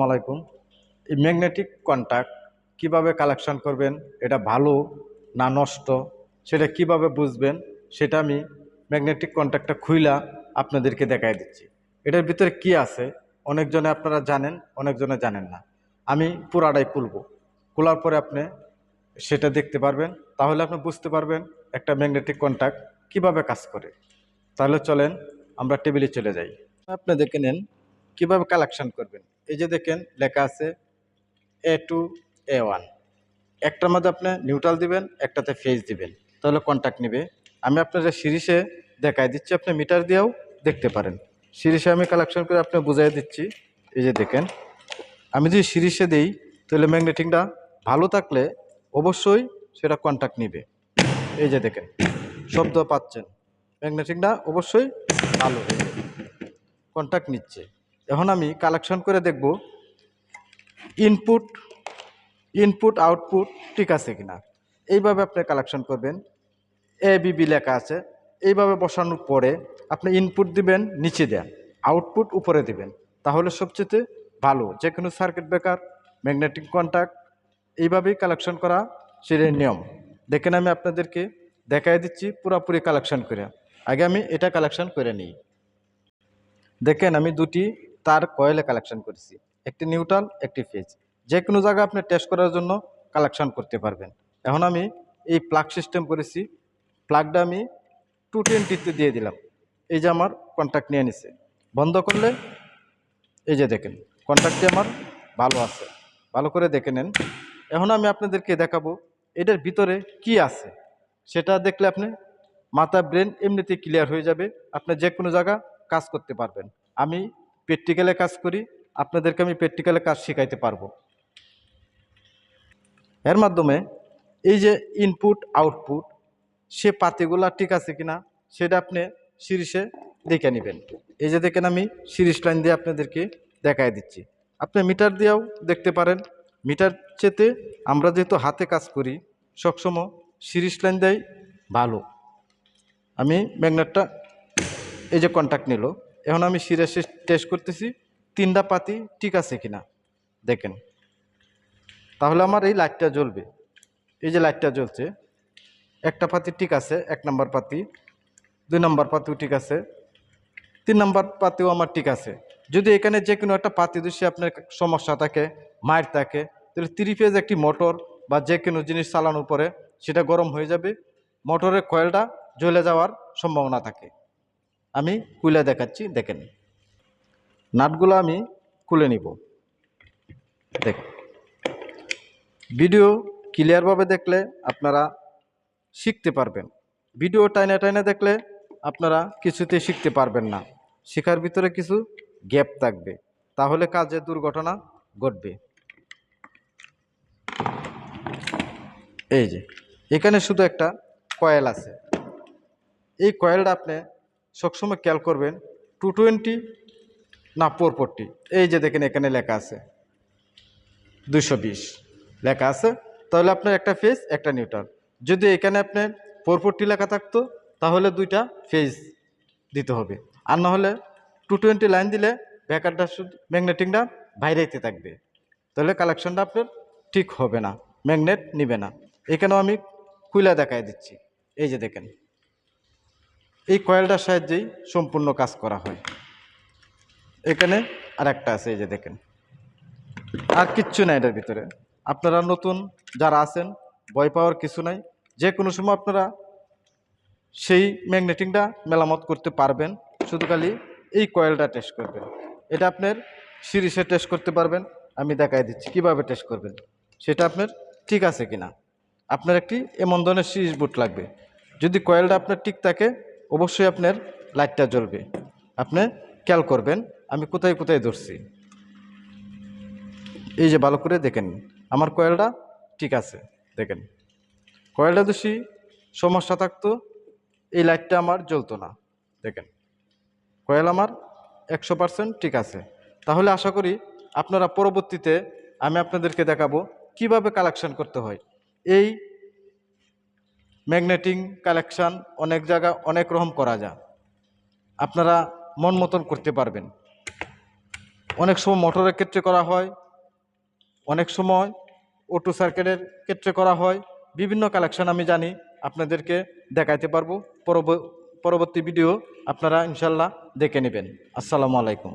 আলাইকুম। এই magnetic contact কীভাবে কালেকশন করবেন, এটা ভালো না নষ্ট, সেটা কীভাবে বুঝবেন, সেটা আমি ম্যাগনেটিক কন্ট্যাক্টটা খুইলা আপনাদেরকে দেখাই দিচ্ছি। এটার ভিতরে কি আছে, অনেকজনে আপনারা জানেন, অনেকজনে জানেন না। আমি পুরাটাই খুলব। খোলার পরে আপনি সেটা দেখতে পারবেন। তাহলে আপনি বুঝতে পারবেন একটা ম্যাগনেটিক কন্ট্যাক্ট কীভাবে কাজ করে। তাহলে চলেন আমরা টেবিলে চলে যাই। আপনি দেখে নেন, কীভাবে কালেকশন করবেন। এই যে দেখেন, লেখা আছে এ টু এ ওয়ান একটার মধ্যে আপনি নিউট্রাল দিবেন, একটাতে ফেজ দিবেন। তাহলে কন্ট্যাক্ট নেবে। আমি আপনাদের সিরিজে দেখাই দিচ্ছি, আপনি মিটার দিয়েও দেখতে পারেন। সিরিজে আমি কালেকশন করে আপনি বুঝাই দিচ্ছি। এই যে দেখেন, আমি যদি সিরিজে দিই, তাহলে ম্যাগনেটিংটা ভালো থাকলে অবশ্যই সেটা কন্ট্যাক্ট নিবে। এই যে দেখেন, শব্দ পাচ্ছেন। ম্যাগনেটিংটা অবশ্যই ভালো। হয়ে কন্ট্যাক্ট নিচ্ছে। এখন আমি কালেকশন করে দেখব ইনপুট ইনপুট আউটপুট ঠিক আছে কিনা। এইভাবে আপনি কালেকশন করবেন এ বিবি লেখা আছে। এইভাবে বসানোর পরে আপনি ইনপুট দিবেন, নিচে দেন আউটপুট উপরে দিবেন। তাহলে সবচেয়ে ভালো যে কোনো সার্কিট ব্রেকার ম্যাগনেটিক কন্ট্যাক্ট এইভাবেই কালেকশন করা সেটাই নিয়ম। দেখেন আমি আপনাদেরকে দেখাই দিচ্ছি পুরোপুরি কালেকশন করে। আগে আমি এটা কালেকশন করে নিই। দেখেন আমি দুটি তার কয়েলে কালেকশন করেছি। একটি নিউট্রাল একটি ফেজ। যে কোনো জায়গায় আপনি টেস্ট করার জন্য কালেকশন করতে পারবেন। এখন আমি এই প্লাগ সিস্টেম করেছি। প্লাগটা আমি টু টোয়েন্টিতে দিয়ে দিলাম। এই যে আমার কন্ট্যাক্ট নিয়ে নিছে। বন্ধ করলে এই যে দেখেন কন্ট্যাক্টটি আমার ভালো আছে। ভালো করে দেখে নেন। এখন আমি আপনাদেরকে দেখাবো এটার ভিতরে কি আছে। সেটা দেখলে আপনি মাথা ব্রেন এমনিতেই ক্লিয়ার হয়ে যাবে। আপনি যে কোনো জায়গা কাজ করতে পারবেন। আমি প্র্যাকটিক্যালে কাজ করি, আপনাদেরকে আমি প্র্যাকটিক্যালে কাজ শেখাইতে পারব। এর মাধ্যমে এই যে ইনপুট আউটপুট সে পাতিগুলা ঠিক আছে কিনা, সেটা আপনি সিরিজে দেখে নেবেন। এই যে দেখেন আমি সিরিজ লাইন দিয়ে আপনাদেরকে দেখাই দিচ্ছি। আপনি মিটার দিয়েও দেখতে পারেন। মিটার চেতে আমরা যেহেতু হাতে কাজ করি, সবসময় সিরিজ লাইন দেয় ভালো। আমি ম্যাগনেটটা এই যে কন্ট্যাক্ট নিল। এখন আমি সিরিয়াসে টেস্ট করতেছি, তিনটা পাতি ঠিক আছে কিনা, দেখেন। তাহলে আমার এই লাইটটা জ্বলবে। এই যে লাইটটা জ্বলছে, একটা পাতি ঠিক আছে, এক নম্বর পাতি, দুই নম্বর পাতিও ঠিক আছে, তিন নম্বর পাতিও আমার ঠিক আছে। যদি এখানে যে কোনো একটা পাতি দোষে আপনার সমস্যা থাকে, মায়ের থাকে, তাহলে থ্রি ফেজ একটি মোটর বা যে কোনো জিনিস চালানোর পরে সেটা গরম হয়ে যাবে, মোটরের কয়েলটা জ্বলে যাওয়ার সম্ভাবনা থাকে। আমি খুলে দেখাচ্ছি দেখেন নাটগুলো আমি খুলে নিব। দেখ ভিডিও ক্লিয়ারভাবে দেখলে আপনারা শিখতে পারবেন। ভিডিও টাইনে টাইনে দেখলে আপনারা কিছুতে শিখতে পারবেন না। শেখার ভিতরে কিছু গ্যাপ থাকবে। তাহলে কাজে দুর্ঘটনা ঘটবে। এই যে, এখানে শুধু একটা কয়েল আছে। এই কয়েলটা আপনি সবসময় খেয়াল করবেন টু টোয়েন্টি না ফোর ফোরটি এই যে দেখেন এখানে লেখা আছে দুশো বিশ লেখা আছে, তাহলে আপনার একটা ফেজ একটা নিউট্রাল যদি এখানে আপনার ফোর ফোরটি লেখা থাকতো, তাহলে দুইটা ফেজ দিতে হবে। আর না হলে টু টোয়েন্টি লাইন দিলে ব্যাকারটা শুধু ম্যাগনেটিংটা বাইরেতে থাকবে। তাহলে কালেকশনটা আপনার ঠিক হবে না ম্যাগনেট নিবে না। এখানেও আমি খুলে দেখাই দিচ্ছি। এই যে দেখেন। এই কয়েলটার সাহায্যেই সম্পূর্ণ কাজ করা হয়। এখানে আর একটা আছে, এই যে দেখেন। আর কিচ্ছু নাই এটার ভিতরে। আপনারা নতুন যারা আছেন, ভয় পাওয়ার কিছু নাই। যে কোনো সময় আপনারা সেই ম্যাগনেটিংটা মেরামত করতে পারবেন। শুধু খালি এই কয়েলটা টেস্ট করবেন। এটা আপনার সিরিজে টেস্ট করতে পারবেন। আমি দেখাই দিচ্ছি, কীভাবে টেস্ট করবেন। সেটা আপনার ঠিক আছে কিনা। আপনার একটি এমন ধরনের সিরিজ বুট লাগবে। যদি কয়েলটা আপনার ঠিক থাকে অবশ্যই আপনার লাইটটা জ্বলবে। আপনি খেয়াল করবেন, আমি কোথায় কোথায় ধরছি। এই যে ভালো করে দেখেন, আমার কয়েলটা ঠিক আছে, দেখেন। কয়েলটা দোষী সমস্যা থাকতো, এই লাইটটা আমার জ্বলতো না, দেখেন। কয়েল আমার একশো পার্সেন্ট ঠিক আছে। তাহলে আশা করি আপনারা পরবর্তীতে আমি আপনাদেরকে দেখাবো কীভাবে কালেকশন করতে হয়। এই ম্যাগনেটিং, কালেকশান, অনেক জায়গা, অনেক রকম করা যায়। আপনারা মন মতন করতে পারবেন। অনেক সময় মোটরের ক্ষেত্রে করা হয়, অনেক সময় অটো সার্কেলের ক্ষেত্রে করা হয়। বিভিন্ন কালেকশন আমি জানি, আপনাদেরকে দেখাইতে পারব। পরবর্তী ভিডিও আপনারা ইনশাল্লাহ দেখে নেবেন। আসসালামু আলাইকুম।